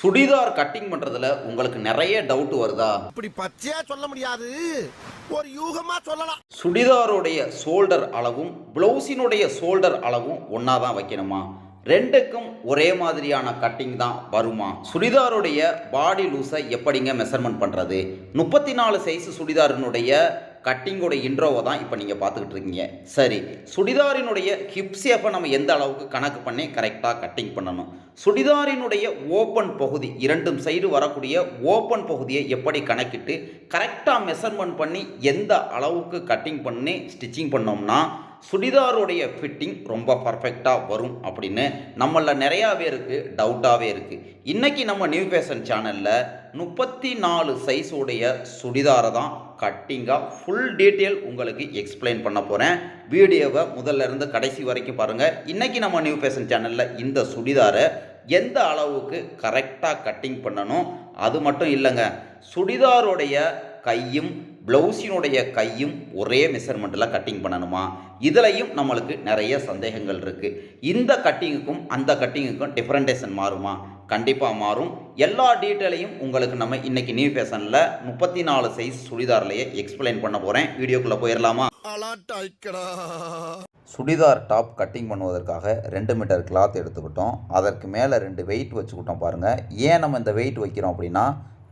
Churidar cutting பண்ணுறதுல உங்களுக்கு நிறைய டவுட் வருதா? இப்படி பச்சையா சொல்ல முடியாது. ஒரு யூகமா சொல்லலாம். சுடிதாருடைய ஷோல்டர் அளவும் ப்ளவுஸினுடைய ஷோல்டர் அளவும் ஒன்றா தான் வைக்கணுமா? ரெண்டுக்கும் ஒரே மாதிரியான கட்டிங் தான் வருமா? சுடிதாருடைய பாடி லூஸை எப்படிங்க மெஷர்மெண்ட் பண்ணுறது முப்பத்தி நாலு சைஸ் சுடிதாரினுடைய கட்டிங்கோட இன்ட்ரோவை தான் இப்போ நீங்கள் பார்த்துக்கிட்டு இருக்கீங்க. சரி சுடிதாரினுடைய ஹிப் ஷேப்பை நம்ம எந்த அளவுக்கு கணக்கு பண்ணி கரெக்டாக கட்டிங் பண்ணணும்? சுடிதாரினுடைய ஓப்பன் பகுதி இரண்டும் சைடு வரக்கூடிய ஓப்பன் பகுதியை எப்படி கணக்கிட்டு கரெக்டாக மெஷர்மெண்ட் பண்ணி எந்த அளவுக்கு கட்டிங் பண்ணி ஸ்டிச்சிங் பண்ணோம்னா சுடிதாருடைய ஃபிட்டிங் ரொம்ப பர்ஃபெக்டாக வரும் அப்படின்னு நம்மள நிறையா பேருக்கு டவுட்டாகவே இருக்குது இன்றைக்கி நம்ம நியூ ஃபேஷன் சேனலில் முப்பத்தி நாலு சைஸுடைய சுடிதாரை தான் கட்டிங்காக ஃபுல் டீட்டெயில் உங்களுக்கு எக்ஸ்பிளைன் பண்ண போகிறேன் வீடியோவை முதல்ல இருந்து கடைசி வரைக்கும் பாருங்கள் இன்றைக்கி நம்ம நியூ ஃபேஷன் சேனலில் இந்த சுடிதாரை எந்த அளவுக்கு கரெக்டாக கட்டிங் பண்ணணும்? அது மட்டும் இல்லைங்க. சுடிதாருடைய கையும் ப்ளவுஸினுடைய கையும் ஒரே மெஷர்மெண்ட்டில் கட்டிங் பண்ணணுமா? இதுலையும் நம்மளுக்கு நிறைய சந்தேகங்கள் இருக்குது இந்த கட்டிங்குக்கும் அந்த கட்டிங்குக்கும் டிஃப்ரெண்டேஷன் மாறுமா? கண்டிப்பாக மாறும். எல்லா டீட்டெயிலையும் உங்களுக்கு நம்ம இன்றைக்கி நியூ ஃபேஷனில் முப்பத்தி நாலு சைஸ் சுடிதார்லையே எக்ஸ்பிளைன் பண்ண போகிறேன் வீடியோக்குள்ளே போயிடலாமா சுடிதார் டாப் கட்டிங் பண்ணுவதற்காக ரெண்டு மீட்டர் கிளாத் எடுத்துக்கிட்டோம். அதற்கு மேலே ரெண்டு வெயிட் வச்சுக்கிட்டோம் பாருங்கள் ஏன் நம்ம இந்த வெயிட் வைக்கிறோம் அப்படின்னா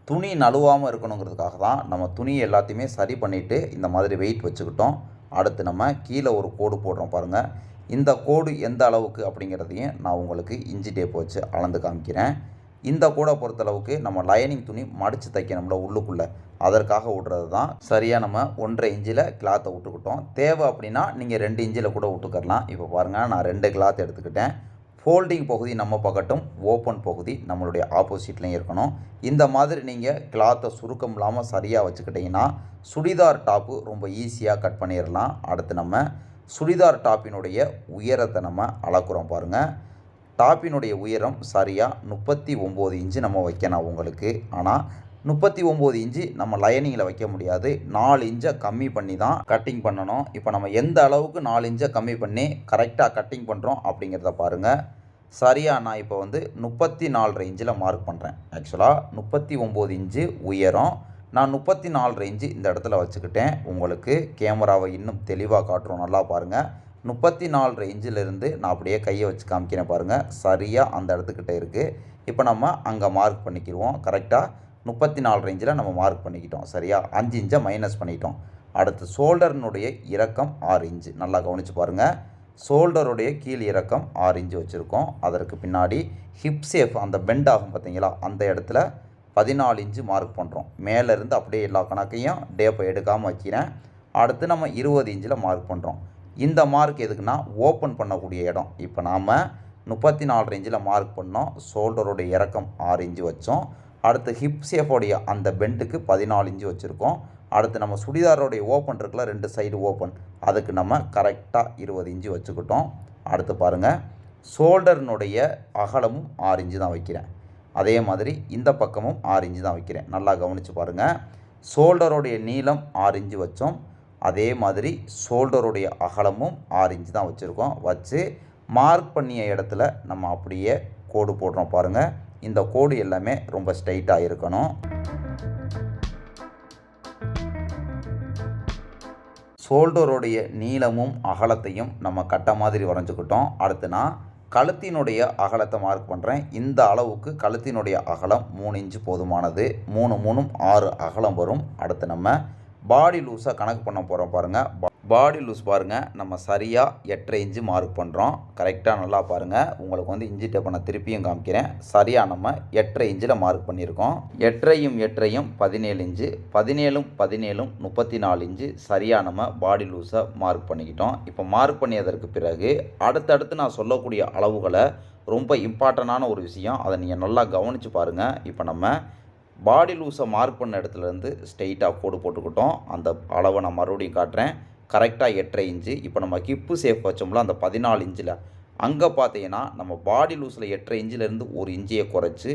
துணி நழுவாமல் இருக்கணுங்கிறதுக்காக தான் நம்ம துணி எல்லாத்தையுமே சரி பண்ணிவிட்டு இந்த மாதிரி வெயிட் வச்சுக்கிட்டோம். அடுத்து நம்ம கீழே ஒரு கோடு போடுறோம் பாருங்கள் இந்த கோடு எந்த அளவுக்கு அப்படிங்கிறதையும் நான் உங்களுக்கு இஞ்சி டேப் வச்சு அளந்து காமிக்கிறேன். இந்த கூடை பொறுத்தளவுக்கு நம்ம லைனிங் துணி மடித்து தைக்கணும்ல உள்ளுக்குள்ளே. அதற்காக விட்றது தான் சரியாக நம்ம ஒன்றரை இன்ச்சில் கிளாத்தை விட்டுக்கிட்டோம். தேவை அப்படின்னா நீங்கள் ரெண்டு இன்ச்சில் கூட விட்டுக்கரலாம். இப்போ பாருங்கள் நான் ரெண்டு கிளாத் எடுத்துக்கிட்டேன். ஃபோல்டிங் பகுதி நம்ம பக்கட்டும் ஓப்பன் பகுதி நம்மளுடைய ஆப்போசிட்லேயும் இருக்கணும். இந்த மாதிரி நீங்கள் கிளாத்தை சுருக்கம் இல்லாமல் சரியாக வச்சுக்கிட்டிங்கன்னா சுடிதார் டாப்பு ரொம்ப ஈஸியாக கட் பண்ணிடலாம் அடுத்து நம்ம சுடிதார் டாப்பினுடைய உயரத்தை நம்ம அளக்குறோம் பாருங்கள் டாப்பினுடைய உயரம் சரியாக முப்பத்தி ஒம்பது இன்ச்சு நம்ம வைக்கணும் உங்களுக்கு. ஆனால் முப்பத்தி ஒம்பது இன்ச்சு நம்ம லைனிங்கில் வைக்க முடியாது. நாலு இன்ச்சை கம்மி பண்ணி தான் கட்டிங் பண்ணணும். இப்போ நம்ம எந்த அளவுக்கு நாலு இன்ச்சை கம்மி பண்ணி கரெக்டாக கட்டிங் பண்ணுறோம் அப்படிங்கிறத பாருங்கள் சரியாக நான் இப்போ வந்து முப்பத்தி நாலரை இன்ச்சில் மார்க் பண்ணுறேன் ஆக்சுவலாக முப்பத்தி ஒம்பது இன்ச்சு உயரம். நான் முப்பத்தி நாலரை இன்ச்சு இந்த இடத்துல வச்சுக்கிட்டேன். உங்களுக்கு கேமராவை இன்னும் தெளிவாக காட்டுறோம். நல்லா பாருங்கள் முப்பத்தி நாலரை இன்ச்சிலிருந்து நான் அப்படியே கையை வச்சு காமிக்கிறேன் பாருங்கள் சரியாக அந்த இடத்துக்கிட்ட இருக்குது இப்போ நம்ம அங்கே மார்க் பண்ணிக்கிடுவோம். கரெக்டாக முப்பத்தி நாலு ரேஞ்சில் நம்ம மார்க் பண்ணிக்கிட்டோம். சரியா? அஞ்சு இன்ச்சை மைனஸ் பண்ணிட்டோம். அடுத்து ஷோல்டர்னுடைய இறக்கம் ஆறு இன்ச்சு நல்லா கவனித்து பாருங்கள் ஷோல்டருடைய கீழ் இறக்கம் ஆறு இன்ச்சு வச்சுருக்கோம். அதற்கு பின்னாடி ஹிப் சேஃப் அந்த பெண்ட் ஆகும் பார்த்தீங்களா? அந்த இடத்துல பதினாலு இன்ச்சு மார்க் பண்ணுறோம் மேலேருந்து அப்படியே எல்லா கணக்கையும் டேப்பை எடுக்காமல் வைக்கிறேன் அடுத்து நம்ம இருபது இன்ச்சில் மார்க் பண்ணுறோம் இந்த மார்க் எதுக்குன்னா ஓப்பன் பண்ணக்கூடிய இடம். இப்போ நாம் முப்பத்தி நாலு இன்ச்சில் மார்க் பண்ணோம். ஷோல்டருடைய இறக்கம் ஆறு இன்ச்சு வச்சோம். அடுத்து ஹிப் ஷேப்போடைய அந்த பெண்டுக்கு பதினாலு இன்ச்சு வச்சுருக்கோம். அடுத்து நம்ம சுடிதாரோடைய ஓப்பன் இருக்குல்ல ரெண்டு சைடு ஓப்பன். அதுக்கு நம்ம கரெக்டாக இருபது இன்ச்சு வச்சுக்கிட்டோம். அடுத்து பாருங்கள் ஷோல்டர்னுடைய அகலமும் ஆறு இன்ச்சு தான் வைக்கிறேன். அதே மாதிரி இந்த பக்கமும் ஆறு இன்ச்சு தான் வைக்கிறேன். நல்லா கவனித்து பாருங்கள் ஷோல்டருடைய நீளம் ஆறு இன்ச்சு வச்சோம். அதே மாதிரி ஷோல்டருடைய அகலமும் ஆறு இன்ச்சு தான் வச்சுருக்கோம். வச்சு மார்க் பண்ணிய இடத்துல நம்ம அப்படியே கோடு போடுறோம் பாருங்கள் இந்த கோடு எல்லாமே ரொம்ப ஸ்ட்ரைட்டாக இருக்கணும். ஷோல்டருடைய நீளமும் அகலத்தையும் நம்ம கட்ட மாதிரி வரைஞ்சிக்கிட்டோம். அடுத்துனா கழுத்தினுடைய அகலத்தை மார்க் பண்ணுறேன் இந்த அளவுக்கு கழுத்தினுடைய அகலம் மூணு இன்ச்சு போதுமானது. மூணு மூணும் ஆறு அகலம் வரும். அடுத்து நம்ம பாடி லூஸாக கணக்கு பண்ண போகிறோம் பாருங்கள் பாடி லூஸ் பாருங்கள் நம்ம சரியாக எட்டரை இன்ச்சு மார்க் பண்ணுறோம் கரெக்டாக நல்லா பாருங்கள் உங்களுக்கு வந்து இன்ச்சி டேப்பை நான் திருப்பியும் காமிக்கிறேன். சரியாக நம்ம எட்டரை இன்ச்சில் மார்க் பண்ணியிருக்கோம். எட்டரையும் எட்டரையும் பதினேழு இன்ச்சு பதினேழும் பதினேழும் முப்பத்தி நாலு இன்ச்சு சரியாக நம்ம பாடி லூஸை மார்க் பண்ணிக்கிட்டோம். இப்போ மார்க் பண்ணியதற்கு பிறகு அடுத்தடுத்து நான் சொல்லக்கூடிய அளவுகளை ரொம்ப இம்பார்ட்டண்டான ஒரு விஷயம். அதை நீங்கள் நல்லா கவனித்து பாருங்கள் இப்போ நம்ம பாடி லூஸை மார்க் பண்ண இடத்துலேருந்து ஸ்ட்ரெயிட்டாக கோடு போட்டுக்கிட்டோம். அந்த அளவை நான் மறுபடியும் காட்டுறேன். கரெக்டாக எட்டரை இன்ச்சு. இப்போ நம்ம ஹிப்பு சேஃப் வச்சோம்ல அந்த பதினாலு இன்ச்சில் அங்கே பார்த்தீங்கன்னா நம்ம பாடி லூஸில் எட்டரை இன்ச்சிலேருந்து ஒரு இன்ச்சியை குறைச்சி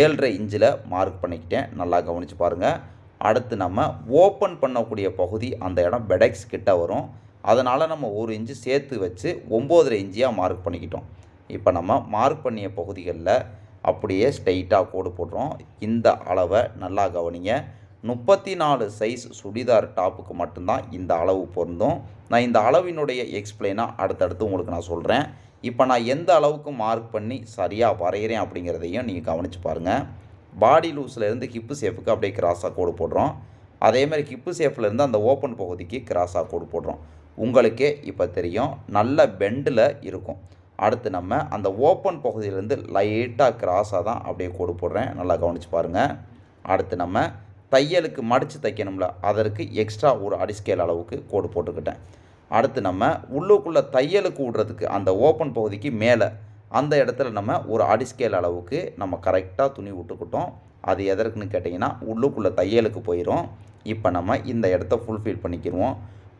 ஏழரை இன்ச்சில் மார்க் பண்ணிக்கிட்டேன். நல்லா கவனித்து பாருங்கள் அடுத்து நம்ம ஓப்பன் பண்ணக்கூடிய பகுதி அந்த இடம் பெடெக்ஸ் கிட்ட வரும். அதனால் நம்ம ஒரு இன்ச்சு சேர்த்து வச்சு ஒம்போதரை இன்ச்சியாக மார்க் பண்ணிக்கிட்டோம். இப்போ நம்ம மார்க் பண்ணிய பகுதிகளில் அப்படியே ஸ்ட்ரைட்டாக கோடு போடுறோம். இந்த அளவை நல்லா கவனிங்க. முப்பத்தி நாலு சைஸ் சுடிதார் டாப்புக்கு மட்டும்தான் இந்த அளவு பொருந்தும். நான் இந்த அளவினுடைய எக்ஸ்பிளைனாக அடுத்தடுத்து உங்களுக்கு நான் சொல்கிறேன் இப்போ நான் எந்த அளவுக்கு மார்க் பண்ணி சரியாக வரைகிறேன் அப்படிங்கிறதையும் நீங்கள் கவனித்து பாருங்கள் பாடி லூஸ்லேருந்து ஹிப்பு சேஃபுக்கு அப்படியே கிராஸாக கோடு போடுறோம். அதேமாதிரி ஹிப்பு சேஃப்லேருந்து அந்த ஓப்பன் பகுதிக்கு கிராஸாக கோடு போடுறோம். உங்களுக்கே இப்போ தெரியும். நல்ல பெண்டில் இருக்கும். அடுத்து நம்ம அந்த ஓப்பன் பகுதியிலேருந்து லைட்டாக கிராஸாக தான் அப்படியே கோடு போடுறேன். நல்லா கவனித்து பாருங்கள் அடுத்து நம்ம தையலுக்கு மடித்து தைக்கணும்ல அதற்கு எக்ஸ்ட்ரா ஒரு அடிஸ்கேல் அளவுக்கு கோடு போட்டுக்கிட்டேன். அடுத்து நம்ம உள்ளுக்குள்ளே தையலுக்கு விடுறதுக்கு அந்த ஓப்பன் பகுதிக்கு மேலே அந்த இடத்துல நம்ம ஒரு அடிஸ்கேல் அளவுக்கு நம்ம கரெக்டாக துணி விட்டுக்கிட்டோம். அது எதற்குன்னு கேட்டிங்கன்னா உள்ளுக்குள்ளே தையலுக்கு போயிடும் இப்போ நம்ம இந்த இடத்த ஃபுல்ஃபில் பண்ணிக்கிடுவோம்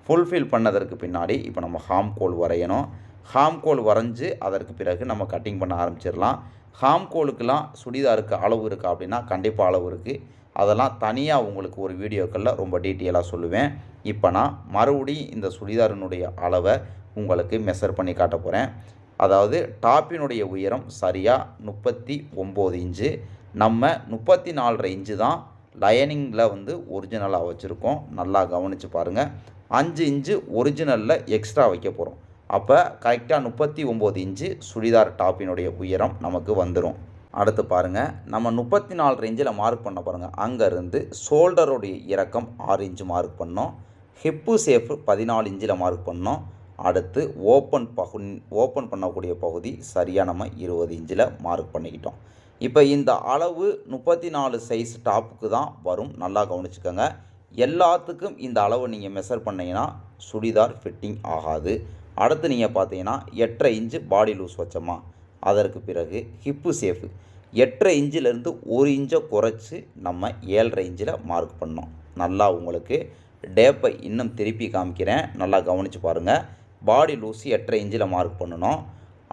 ஃபுல்ஃபில் பண்ணதற்கு பின்னாடி இப்போ நம்ம ஹாம் கோல் வரையணும். ஹாம் கோல் வரைஞ்சி அதற்கு பிறகு நம்ம கட்டிங் பண்ண ஆரம்பிச்சிடலாம். ஹாம் கோலுக்கெலாம் சுடிதாருக்கு அளவு இருக்கா அப்படின்னா கண்டிப்பாக அளவு இருக்குது அதெல்லாம் தனியாக உங்களுக்கு ஒரு வீடியோக்களில் ரொம்ப டீட்டெயிலாக சொல்லுவேன். இப்போ நான் மறுபடியும் இந்த சுடிதாரினுடைய அளவை உங்களுக்கு மெஷர் பண்ணி காட்ட போகிறேன் அதாவது டாப்பினுடைய உயரம் சரியாக முப்பத்தி ஒம்பது இன்ச்சு. நம்ம முப்பத்தி நாலரை இன்ச்சு தான் லயனிங்கில் வந்து ஒரிஜினலாக வச்சுருக்கோம். நல்லா கவனித்து பாருங்கள் அஞ்சு இன்ச்சு ஒரிஜினலில் எக்ஸ்ட்ரா வைக்க போகிறோம் அப்போ கரெக்டாக முப்பத்தி ஒம்பது இன்ச்சு சுடிதார் டாப்பினுடைய உயரம் நமக்கு வந்துடும் அடுத்து பாருங்கள் நம்ம முப்பத்தி நாலு ரேஞ்சில் மார்க் பண்ண பாருங்கள் அங்கேருந்து ஷோல்டருடைய இறக்கம் ஆறு இன்ச்சு மார்க் பண்ணோம். ஹிப்பு சேஃபு பதினாலு இன்ச்சில் மார்க் பண்ணோம். அடுத்து ஓப்பன் பகு ஓப்பன் பண்ணக்கூடிய பகுதி சரியாக நம்ம இருபது இன்ச்சில் மார்க் பண்ணிக்கிட்டோம். இப்போ இந்த அளவு முப்பத்தி நாலு சைஸ் டாப்புக்கு தான் வரும். நல்லா கவனிச்சுக்கோங்க. எல்லாத்துக்கும் இந்த அளவை நீங்கள் மெஷர் பண்ணிங்கன்னா சுடிதார் ஃபிட்டிங் ஆகாது. அடுத்து நீங்கள் பார்த்தீங்கன்னா எட்டரை இன்ச்சு பாடி லூஸ் வச்சோமா. அதற்கு பிறகு ஹிப்பு சேஃபு எட்டரை இன்ச்சிலேருந்து ஒரு இன்ச்சை குறைச்சி நம்ம ஏழரை இன்ச்சில் மார்க் பண்ணோம் நல்லா உங்களுக்கு டேப்பை இன்னும் திருப்பி காமிக்கிறேன். நல்லா கவனித்து பாருங்கள் பாடி லூஸ் எட்டரை இன்ச்சில் மார்க் பண்ணணும்.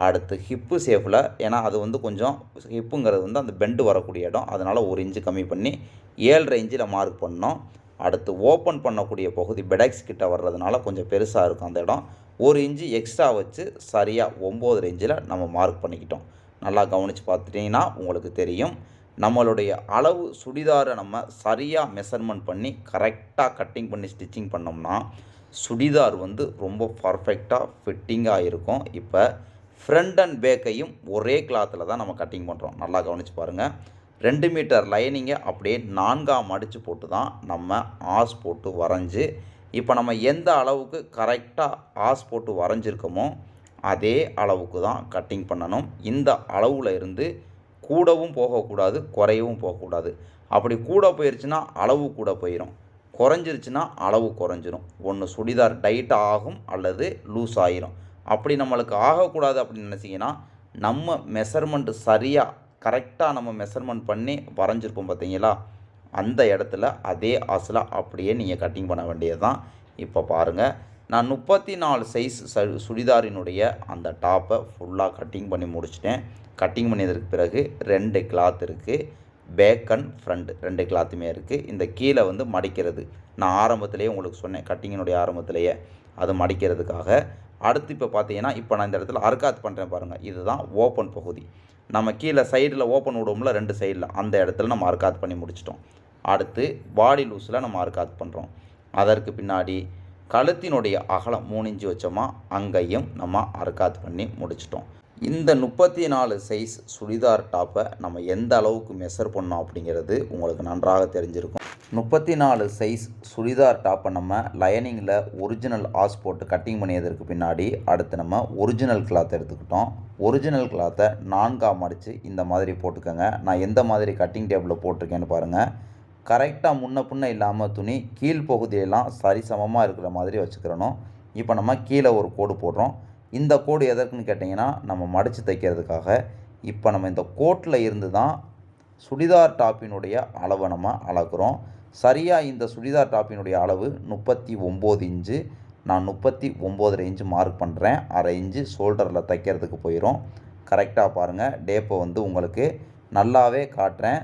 அடுத்து ஹிப்பு சேஃபில் ஏன்னா அது வந்து கொஞ்சம் ஹிப்புங்கிறது வந்து அந்த பெண்டு வரக்கூடிய இடம். அதனால் ஒரு இன்ச்சு கம்மி பண்ணி ஏழரை இன்ச்சில் மார்க் பண்ணோம் அடுத்து ஓப்பன் பண்ணக்கூடிய பகுதி பெடக்ஸ் கிட்ட வர்றதுனால கொஞ்சம் பெருசாக இருக்கும் அந்த இடம். ஒரு இன்ச்சு எக்ஸ்ட்ரா வச்சு சரியாக ஒம்பது ரேஞ்சில் நம்ம மார்க் பண்ணிக்கிட்டோம். நல்லா கவனித்து பார்த்துட்டிங்கன்னா உங்களுக்கு தெரியும். நம்மளுடைய அளவு சுடிதாரை நம்ம சரியாக மெஷர்மெண்ட் பண்ணி கரெக்டாக கட்டிங் பண்ணி ஸ்டிச்சிங் பண்ணோம்னா சுடிதார் வந்து ரொம்ப பர்ஃபெக்டாக ஃபிட்டிங்காக இருக்கும். இப்போ ஃப்ரண்ட் அண்ட் பேக்கையும் ஒரே கிளாத்தில் தான் நம்ம கட்டிங் பண்ணுறோம் நல்லா கவனித்து பாருங்கள் ரெண்டு மீட்டர் லைனிங்கை அப்படியே நான்காம் அடித்து போட்டு தான் நம்ம ஆஸ் போட்டு வரைஞ்சி இப்போ நம்ம எந்த அளவுக்கு கரெக்டாக ஆஸ் போட்டு வரைஞ்சிருக்கோமோ அதே அளவுக்கு தான் கட்டிங் பண்ணணும். இந்த அளவில் இருந்து கூடவும் போகக்கூடாது குறையவும் போகக்கூடாது. அப்படி கூட போயிடுச்சுன்னா அளவு கூட போயிடும் குறைஞ்சிருச்சுன்னா அளவு குறைஞ்சிரும். ஒன்று சுடிதார் டைட் ஆகும் அல்லது லூஸ் ஆகிரும் அப்படி நம்மளுக்கு ஆகக்கூடாது அப்படின்னு நினச்சிங்கன்னா நம்ம மெஷர்மெண்ட் சரியாக கரெக்டாக நம்ம மெஷர்மெண்ட் பண்ணி வரைஞ்சிருப்போம் பார்த்தீங்களா? அந்த இடத்துல அதே ஆசில் அப்படியே நீங்கள் கட்டிங் பண்ண வேண்டியது தான் இப்போ பாருங்கள் நான் முப்பத்தி நாலு சைஸ் ச சுடிதாரினுடைய அந்த டாப்பை ஃபுல்லாக கட்டிங் பண்ணி முடிச்சிட்டேன். கட்டிங் பண்ணியதற்கு பிறகு ரெண்டு கிளாத் இருக்குது பேக் அண்ட் ஃப்ரண்ட் ரெண்டு கிளாத்துமே இருக்குது இந்த கீழே வந்து மடிக்கிறது. நான் ஆரம்பத்திலேயே உங்களுக்கு சொன்னேன் கட்டிங்கினுடைய ஆரம்பத்திலேயே அது மடிக்கிறதுக்காக. அடுத்து இப்போ பார்த்தீங்கன்னா இப்போ நான் இந்த இடத்துல அர்க்காத் பண்ணுறேன் பாருங்கள் இதுதான் ஓப்பன் பகுதி. நம்ம கீழே சைடில் ஓப்பன் விடுவோம்ல ரெண்டு சைடில் அந்த இடத்துல நம்ம அர்க்காத் பண்ணி முடிச்சிட்டோம். அடுத்து பாடி லூஸில் நம்ம அர்க்காத் பண்ணுறோம் அதற்கு பின்னாடி கழுத்தினுடைய அகலம் மூணு இன்ச்சு வச்சோமா அங்கேயும் நம்ம அர்க்காத் பண்ணி முடிச்சிட்டோம். இந்த முப்பத்தி நாலு சைஸ் சுடிதார் டாப்பை நம்ம எந்த அளவுக்கு மெஷர் பண்ணோம் அப்படிங்கிறது உங்களுக்கு நன்றாக தெரிஞ்சிருக்கும். முப்பத்தி நாலு சைஸ் சுடிதார் டாப்பை நம்ம லைனிங்கில் ஒரிஜினல் ஆஸ் போட்டு கட்டிங் பண்ணியதற்கு பின்னாடி அடுத்து நம்ம ஒரிஜினல் கிளாத் எடுத்துக்கிட்டோம். ஒரிஜினல் கிளாத்தை நான்காக மடித்து இந்த மாதிரி போட்டுக்கோங்க. நான் எந்த மாதிரி கட்டிங் டேபிளில் போட்டிருக்கேன்னு பாருங்கள் கரெக்டாக முன்ன பின்ன இல்லாமல் துணி கீழ்ப்பகுதியெல்லாம் சரிசமமாக இருக்கிற மாதிரி வச்சுக்கிறணும். இப்போ நம்ம கீழே ஒரு கோடு போடுறோம். இந்த கோடு எதற்குன்னு கேட்டிங்கன்னா நம்ம மடித்து தைக்கிறதுக்காக. இப்போ நம்ம இந்த கோட்டில் இருந்து தான் சுடிதார் டாப்பினுடைய அளவை நம்ம அளக்குறோம். சரியாக இந்த சுடிதார் டாப்பினுடைய அளவு முப்பத்தி ஒம்பது இன்ச்சு. நான் முப்பத்தி ஒம்போதரை இன்ச்சு மார்க் பண்ணுறேன் அரை இன்ச்சு ஷோல்டரில் தைக்கிறதுக்கு போயிடும் கரெக்டாக பாருங்கள் டேப்பை வந்து உங்களுக்கு நல்லாவே காட்டுறேன்.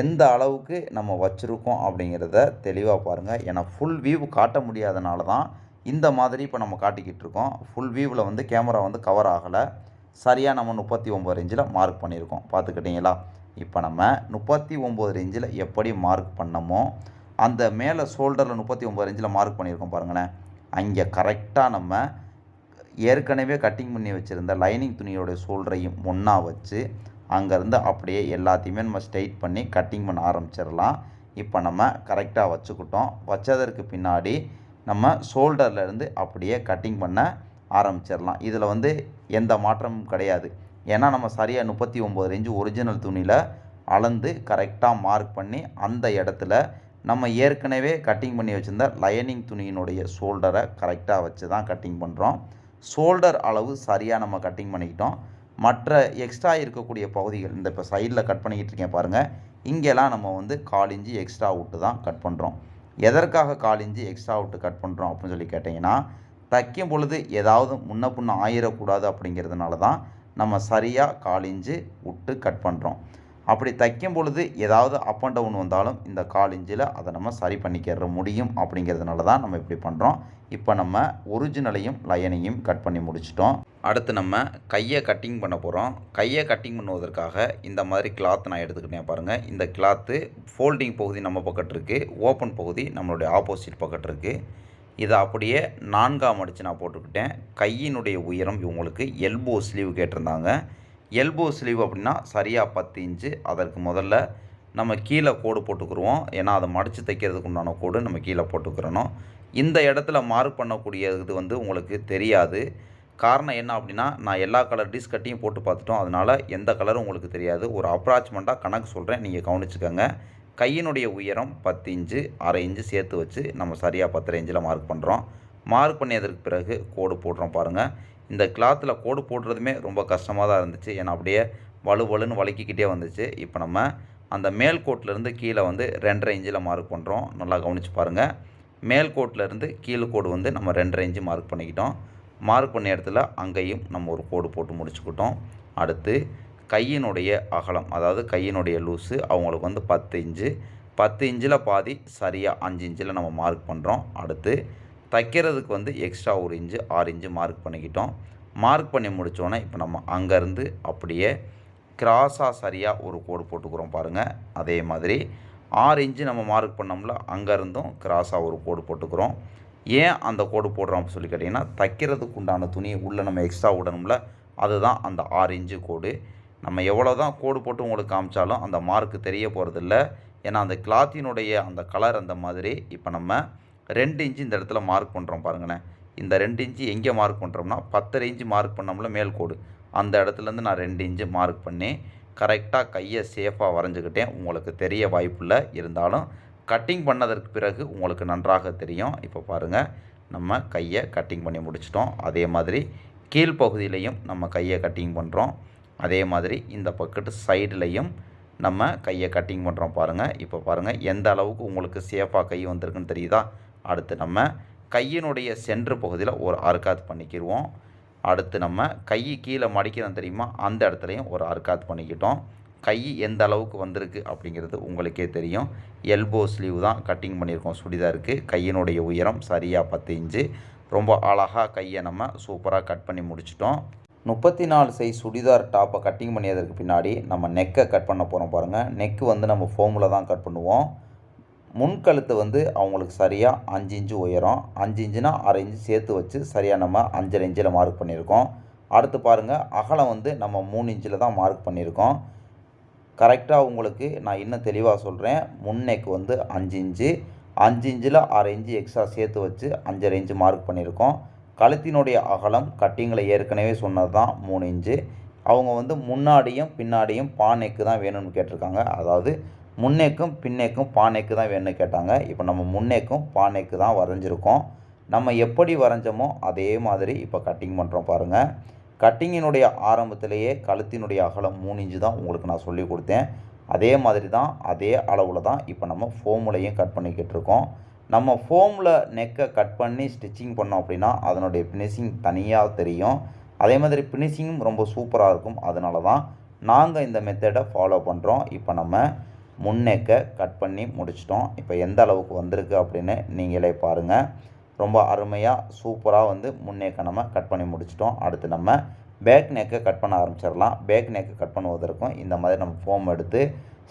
எந்த அளவுக்கு நம்ம வச்சுருக்கோம் அப்படிங்கிறத தெளிவாக பாருங்கள் ஏன்னா ஃபுல் வியூ காட்ட முடியாதனால தான் இந்த மாதிரி இப்போ நம்ம காட்டிக்கிட்டு இருக்கோம். ஃபுல் வியூவில் வந்து கேமரா வந்து கவர் ஆகலை. சரியாக நம்ம முப்பத்தி ஒம்பது ரேஞ்சில் மார்க் பண்ணியிருக்கோம். பார்த்துக்கிட்டிங்களா? இப்போ நம்ம முப்பத்தி ஒம்பது ரேஞ்சில் எப்படி மார்க் பண்ணமோ அந்த மேலே ஷோல்டரில் முப்பத்தி ஒம்பது ரேஞ்சில் மார்க் பண்ணியிருக்கோம் பாருங்களேன். அங்கே கரெக்டாக நம்ம ஏற்கனவே கட்டிங் பண்ணி வச்சுருந்த லைனிங் துணியோடைய ஷோல்டரையும் ஒன்றா வச்சு அங்கேருந்து அப்படியே எல்லாத்தையுமே நம்ம ஸ்ட்ரெயிட் பண்ணி கட்டிங் பண்ண ஆரம்பிச்சிடலாம். இப்போ நம்ம கரெக்டாக வச்சுக்கிட்டோம். வச்சதற்கு பின்னாடி நம்ம ஷோல்டர்லேருந்து அப்படியே கட்டிங் பண்ண ஆரம்பிச்சிடலாம். இதில் வந்து எந்த மாற்றமும் கிடையாது. ஏன்னா நம்ம சரியாக முப்பத்தி ஒம்பது ரேஞ்சு ஒரிஜினல் துணியில் அளந்து கரெக்டாக மார்க் பண்ணி அந்த இடத்துல நம்ம ஏற்கனவே கட்டிங் பண்ணி வச்சுருந்த லைனிங் துணியினுடைய ஷோல்டரை கரெக்டாக வச்சு தான் கட்டிங் பண்ணுறோம் ஷோல்டர் அளவு சரியாக நம்ம கட்டிங் பண்ணிக்கிட்டோம். மற்ற எக்ஸ்ட்ரா இருக்கக்கூடிய பகுதிகள் இந்த இப்போ சைடில் கட் பண்ணிக்கிட்டு இருக்கேன் பாருங்கள் இங்கெல்லாம் நம்ம வந்து கால் இஞ்சி எக்ஸ்ட்ரா விட்டு தான் கட் பண்ணுறோம் எதற்காக கால் இஞ்சி எக்ஸ்ட்ரா விட்டு கட் பண்ணுறோம் அப்படின்னு சொல்லி கேட்டிங்கன்னா தைக்கும் பொழுது ஏதாவது முன்ன பின்ன ஆயிடக்கூடாது அப்படிங்கிறதுனால தான் நம்ம சரியாக கால் விட்டு கட் பண்ணுறோம் அப்படி தைக்கும் பொழுது ஏதாவது அப் அண்ட் டவுன் வந்தாலும் இந்த கால் இஞ்சில் அதை நம்ம சரி பண்ணிக்கிற முடியும் அப்படிங்கிறதுனால தான் நம்ம இப்படி பண்ணுறோம் இப்போ நம்ம ஒரிஜினலையும் லயனையும் கட் பண்ணி முடிச்சிட்டோம். அடுத்து நம்ம கையை கட்டிங் பண்ண போகிறோம் கையை கட்டிங் பண்ணுவதற்காக இந்த மாதிரி கிளாத் நான் எடுத்துக்கிட்டேன் பாருங்கள் இந்த கிளாத்து ஃபோல்டிங் பகுதி நம்ம பக்கத்து இருக்குது ஓப்பன் பகுதி நம்மளுடைய ஆப்போசிட் பக்கத்து இருக்குது இதை அப்படியே நான்காம் அடித்து நான் போட்டுக்கிட்டேன். கையினுடைய உயரம் இவங்களுக்கு எல்போ ஸ்லீவ் கேட்டிருந்தாங்க. எல்போ ஸ்லீவ் அப்படின்னா சரியாக பத்து இன்ச்சு அதற்கு முதல்ல நம்ம கீழே கோடு போட்டுக்குருவோம். ஏன்னா அதை மடித்து தைக்கிறதுக்கு உண்டான கோடு நம்ம கீழே போட்டுக்கிறணும் இந்த இடத்துல மார்க் பண்ணக்கூடிய இது வந்து உங்களுக்கு தெரியாது. காரணம் என்ன அப்படின்னா நான் எல்லா கலர் டிஸ் கட்டியும் போட்டு பார்த்துட்டோம். அதனால் எந்த கலரும் உங்களுக்கு தெரியாது. ஒரு அப்ராச்மெண்ட்டாக கணக்கு சொல்கிறேன் நீங்கள் கவனிச்சுக்கோங்க. கையினுடைய உயரம் பத்து இன்ச்சு அரை இன்ச்சு சேர்த்து வச்சு நம்ம சரியாக பத்தரை இன்ச்சில் மார்க் பண்ணுறோம் மார்க் பண்ணியதற்கு பிறகு கோடு போடுறோம் பாருங்கள் இந்த கிளாத்தில் கோடு போடுறதுமே ரொம்ப கஷ்டமாக தான் இருந்துச்சு. ஏன்னா அப்படியே வலுவலுன்னு வலிக்கிக்கிட்டே வந்துச்சு. இப்போ நம்ம அந்த மேல் கோட்டிலேருந்து கீழே வந்து ரெண்டரை இன்ச்சில் மார்க் பண்ணுறோம் நல்லா கவனித்து பாருங்கள் மேல் கோட்டிலேருந்து கீழே கோடு வந்து நம்ம ரெண்டரை இன்ச்சு மார்க் பண்ணிக்கிட்டோம். மார்க் பண்ண இடத்துல அங்கேயும் நம்ம ஒரு கோடு போட்டு முடிச்சுக்கிட்டோம். அடுத்து கையினுடைய அகலம் அதாவது கையினுடைய லூஸு அவங்களுக்கு வந்து பத்து இன்ச்சு பத்து இன்ச்சில் பாதி சரியாக அஞ்சு இன்ச்சில் நம்ம மார்க் பண்ணுறோம் அடுத்து தைக்கிறதுக்கு வந்து எக்ஸ்ட்ரா ஒரு இன்ச்சு ஆறு இன்ச்சு மார்க் பண்ணிக்கிட்டோம். மார்க் பண்ணி முடித்தோன்னே இப்போ நம்ம அங்கேருந்து அப்படியே கிராஸாக சரியாக ஒரு கோடு போட்டுக்கிறோம் பாருங்கள் அதே மாதிரி ஆறு இன்ச்சு நம்ம மார்க் பண்ணோம்ல அங்கேருந்தும் கிராஸாக ஒரு கோடு போட்டுக்கிறோம். ஏன் அந்த கோடு போடுறோம் அப்படின்னு சொல்லி கேட்டிங்கன்னா தைக்கிறதுக்கு உண்டான துணியை உள்ளே நம்ம எக்ஸ்ட்ரா விடணும்ல அதுதான் அந்த ஆறு இன்ச்சு கோடு நம்ம எவ்வளோ தான் கோடு போட்டு உங்களுக்கு காமிச்சாலும் அந்த மார்க்கு தெரிய போகிறதில்ல ஏன்னா அந்த கிளாத்தினுடைய அந்த கலர் அந்த மாதிரி இப்போ நம்ம ரெண்டு இன்ச்சு இந்த இடத்துல மார்க் பண்ணுறோம் பாருங்களேன். இந்த ரெண்டு இன்ச்சு எங்கே மார்க் பண்ணுறோம்னா பத்தரை இன்ச்சு மார்க் பண்ணோம்ல மேல் கோடு. அந்த இடத்துலேருந்து நான் ரெண்டு இன்ச்சு மார்க் பண்ணி கரெக்டாக கையை சேஃபாக வரைஞ்சிக்கிட்டேன். உங்களுக்கு தெரிய வாய்ப்பில்லை இருந்தாலும் கட்டிங் பண்ணதற்கு பிறகு உங்களுக்கு நன்றாக தெரியும். இப்போ பாருங்கள் நம்ம கையை கட்டிங் பண்ணி முடிச்சிட்டோம். அதே மாதிரி கீழ்ப்பகுதியிலையும் நம்ம கையை கட்டிங் பண்ணுறோம் அதே மாதிரி இந்த பக்கத்து சைடுலையும் நம்ம கையை கட்டிங் பண்ணுறோம் பாருங்கள் இப்போ பாருங்கள் எந்த அளவுக்கு உங்களுக்கு சேஃபாக கை வந்திருக்குன்னு தெரியுதா? அடுத்து நம்ம கையினுடைய சென்று பகுதியில் ஒரு அறுக்காத்து பண்ணிக்கிடுவோம் அடுத்து நம்ம கை கீழே மடிக்கிறோம் தெரியுமா? அந்த இடத்துலையும் ஒரு அறுக்காத்து பண்ணிக்கிட்டோம். கை எந்த அளவுக்கு வந்திருக்கு அப்படிங்கிறது உங்களுக்கே தெரியும். எல்போ ஸ்லீவ் தான் கட்டிங் பண்ணியிருக்கோம். சுடிதாருக்கு கையினுடைய உயரம் சரியாக பத்து இன்ச்சு. ரொம்ப அழகாக கையை நம்ம சூப்பராக கட் பண்ணி முடிச்சிட்டோம். முப்பத்தி நாலு சைஸ் சுடிதார் டாப்பை கட்டிங் பண்ணியதற்கு பின்னாடி நம்ம நெக்கை கட் பண்ண போகிறோம் பாருங்கள் நெக்கு வந்து நம்ம ஃபோமில் தான் கட் பண்ணுவோம். முன்கழுத்து வந்து அவங்களுக்கு சரியாக அஞ்சு இன்ச்சு உயரம் அஞ்சு இன்ச்சுனா அரை இன்ச்சு சேர்த்து வச்சு சரியாக நம்ம அஞ்சரை இன்ச்சில் மார்க் பண்ணியிருக்கோம். அடுத்து பாருங்கள் அகலம் வந்து நம்ம மூணு இன்ச்சில் தான் மார்க் பண்ணியிருக்கோம். கரெக்டாக உங்களுக்கு நான் இன்னும் தெளிவாக சொல்கிறேன் முன்னேக்கு வந்து அஞ்சு இன்ச்சு அஞ்சு இன்ச்சில் அரை இன்ச்சு எக்ஸ்ட்ரா சேர்த்து வச்சு அஞ்சரை இன்ச்சு மார்க் பண்ணியிருக்கோம். கழுத்தினுடைய அகலம் கட்டிங்கில் ஏற்கனவே சொன்னது தான் மூணு இன்ச்சு. அவங்க வந்து முன்னாடியும் பின்னாடியும் பானைக்கு தான் வேணும்னு கேட்டிருக்காங்க. அதாவது முன்னேக்கும் பின்னேக்கும் பானைக்கு தான் வேணும்னு கேட்டாங்க. இப்போ நம்ம முன்னேக்கும் பானைக்கு தான் வரைஞ்சிருக்கோம். நம்ம எப்படி வரைஞ்சோமோ அதே மாதிரி இப்போ கட்டிங் பண்ணுறோம் பாருங்கள் கட்டிங்கினுடைய ஆரம்பத்திலேயே கழுத்தினுடைய அகலம் மூணு இன்ச்சு தான் உங்களுக்கு நான் சொல்லி கொடுத்தேன். அதே மாதிரி தான் அதே அளவில் தான் இப்போ நம்ம ஃபோமுலையும் கட் பண்ணிக்கிட்டு இருக்கோம். நம்ம ஃபோமில் நெக்கை கட் பண்ணி ஸ்டிச்சிங் பண்ணோம் அப்படின்னா அதனுடைய ஃபினிஷிங் தனியாக தெரியும். அதே மாதிரி ஃபினிஷிங்கும் ரொம்ப சூப்பராக இருக்கும். அதனால தான் நாங்கள் இந்த மெத்தடை ஃபாலோ பண்ணுறோம் இப்போ நம்ம முன்னேக்க கட் பண்ணி முடிச்சிட்டோம். இப்போ எந்த அளவுக்கு வந்திருக்கு அப்படின்னு நீங்களே பாருங்கள் ரொம்ப அருமையாக சூப்பராக வந்து முன்னேக்க நம்ம கட் பண்ணி முடிச்சிட்டோம். அடுத்து நம்ம பேக் நெக்கை கட் பண்ண ஆரம்பிச்சிடலாம். பேக் நெக்கை கட் பண்ணுவதற்கும் இந்த மாதிரி நம்ம ஃபோம் எடுத்து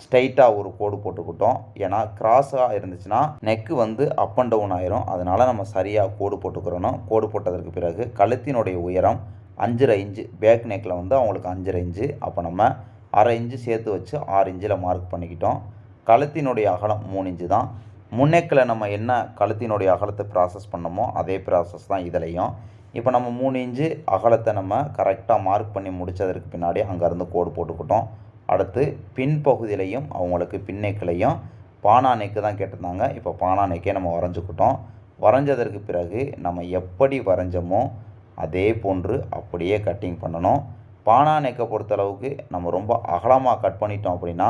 ஸ்ட்ரைட்டாக ஒரு கோடு போட்டுக்கிட்டோம். ஏன்னா கிராஸாக இருந்துச்சுன்னா நெக்கு வந்து அப் அண்ட் டவுன் ஆயிரும். அதனால் நம்ம சரியாக கோடு போட்டுக்கிறணும். கோடு போட்டதற்கு பிறகு கழுத்தினுடைய உயரம் அஞ்சரை இன்ச்சு பேக் நெக்கில் வந்து அவங்களுக்கு அஞ்சரை இன்ச்சு அப்போ நம்ம அரை இன்ச்சு சேர்த்து வச்சு ஆறு இன்ச்சில் மார்க் பண்ணிக்கிட்டோம். கழுத்தினுடைய அகலம் மூணு இன்ச்சு தான். முன்னேக்கில் நம்ம என்ன கழுத்தினுடைய அகலத்தை ப்ராசஸ் பண்ணமோ அதே ப்ராசஸ் தான் இதுலேயும். இப்போ நம்ம மூணு இன்ச்சு அகலத்தை நம்ம கரெக்டாக மார்க் பண்ணி முடித்ததற்கு பின்னாடி அங்கேருந்து கோடு போட்டுக்கிட்டோம். அடுத்து பின்பகுதியிலையும் அவங்களுக்கு பின்னேக்கிலையும் பானா நெக்கு தான் கேட்டிருந்தாங்க. இப்போ பானா நெக்கே நம்ம வரைஞ்சிக்கிட்டோம். வரைஞ்சதற்கு பிறகு நம்ம எப்படி வரைஞ்சோமோ அதே போன்று அப்படியே கட்டிங் பண்ணணும். பானா நெக்கை பொறுத்தளவுக்கு நம்ம ரொம்ப அகலமாக கட் பண்ணிட்டோம் அப்படின்னா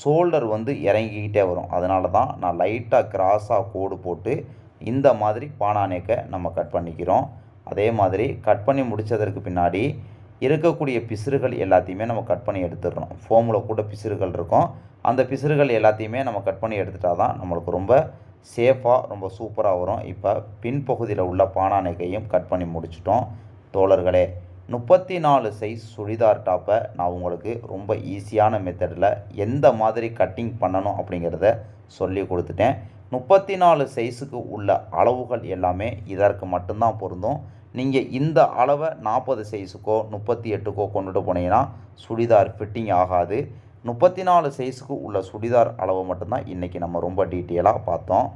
ஷோல்டர் வந்து இறங்கிக்கிட்டே வரும். அதனால தான் நான் லைட்டாக கிராஸாக கோடு போட்டு இந்த மாதிரி பானா நெக்கை நம்ம கட் பண்ணிக்கிறோம். அதே மாதிரி கட் பண்ணி முடித்ததற்கு பின்னாடி இருக்கக்கூடிய பிசுறுகள் எல்லாத்தையுமே நம்ம கட் பண்ணி எடுத்துடுறோம். ஃபோமில் கூட பிசுறுகள் இருக்கும். அந்த பிசுறுகள் எல்லாத்தையுமே நம்ம கட் பண்ணி எடுத்துட்டா தான் நம்மளுக்கு ரொம்ப சேஃபாக ரொம்ப சூப்பராக வரும். இப்போ பின்பகுதியில் உள்ள பானா நெக்கையும் கட் பண்ணி முடிச்சிட்டோம். தோழர்களே முப்பத்தி நாலு சைஸ் சுடிதார் டாப்பை நான் உங்களுக்கு ரொம்ப ஈஸியான மெத்தடில் எந்த மாதிரி கட்டிங் பண்ணணும் அப்படிங்கிறத சொல்லி கொடுத்துட்டேன். முப்பத்தி நாலு சைஸுக்கு உள்ள அளவுகள் எல்லாமே இதற்கு மட்டும்தான் பொருந்தும். நீங்கள் இந்த அளவை நாற்பது சைஸுக்கோ முப்பத்தி எட்டுக்கோ கொண்டுட்டு போனீங்கன்னா சுடிதார் ஃபிட்டிங் ஆகாது. முப்பத்தி நாலு சைஸுக்கு உள்ள சுடிதார் அளவு மட்டும்தான் இன்றைக்கி நம்ம ரொம்ப டீட்டெயிலாக பார்த்தோம்.